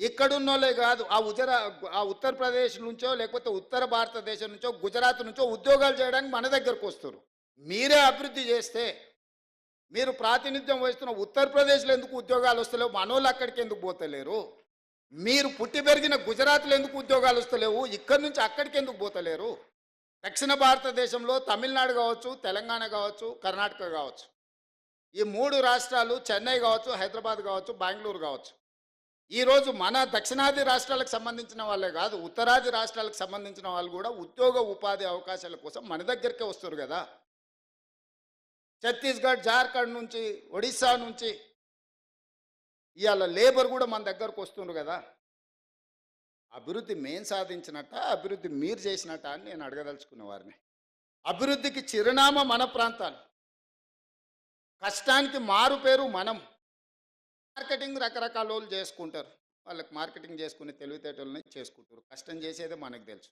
ఇక్కడున్నోళ్ళే కాదు ఆ ఉజరా ఆ ఉత్తరప్రదేశ్ నుంచో లేకపోతే ఉత్తర భారతదేశం నుంచో గుజరాత్ నుంచో ఉద్యోగాలు చేయడానికి మన దగ్గరకు వస్తారు మీరే అభివృద్ధి చేస్తే మీరు ప్రాతినిధ్యం వహిస్తున్న ఉత్తరప్రదేశ్లో ఎందుకు ఉద్యోగాలు వస్తలేవు? మనోళ్ళు అక్కడికి ఎందుకు పోతలేరు? మీరు పుట్టి పెరిగిన గుజరాత్లో ఎందుకు ఉద్యోగాలు వస్తలేవు? ఇక్కడి నుంచి అక్కడికి ఎందుకు పోతలేరు? దక్షిణ భారతదేశంలో తమిళనాడు కావచ్చు తెలంగాణ కావచ్చు కర్ణాటక కావచ్చు. ఈ మూడు రాష్ట్రాలు చెన్నై కావచ్చు హైదరాబాద్ కావచ్చు బెంగళూరు కావచ్చు. ఈరోజు మన దక్షిణాది రాష్ట్రాలకు సంబంధించిన వాళ్ళే కాదు ఉత్తరాది రాష్ట్రాలకు సంబంధించిన వాళ్ళు కూడా ఉద్యోగ ఉపాధి అవకాశాల కోసం మన దగ్గరికే వస్తారు కదా. ఛత్తీస్గఢ్ జార్ఖండ్ నుంచి ఒడిశా నుంచి ఇవాళ లేబర్ కూడా మన దగ్గరకు వస్తుండ్రు కదా. అభివృద్ధి మేం సాధించినట్ట అభివృద్ధి మీరు చేసినట్ట అని నేను అడగదలుచుకున్న వారిని. అభివృద్ధికి చిరునామా మన ప్రాంతాలు. కష్టానికి మారు పేరు మనం. మార్కెటింగ్ రకరకాల వాళ్ళు చేసుకుంటారు. వాళ్ళకి మార్కెటింగ్ చేసుకునే తెలివితేటలని చేసుకుంటారు. కష్టం చేసేదే మనకు తెలుసు.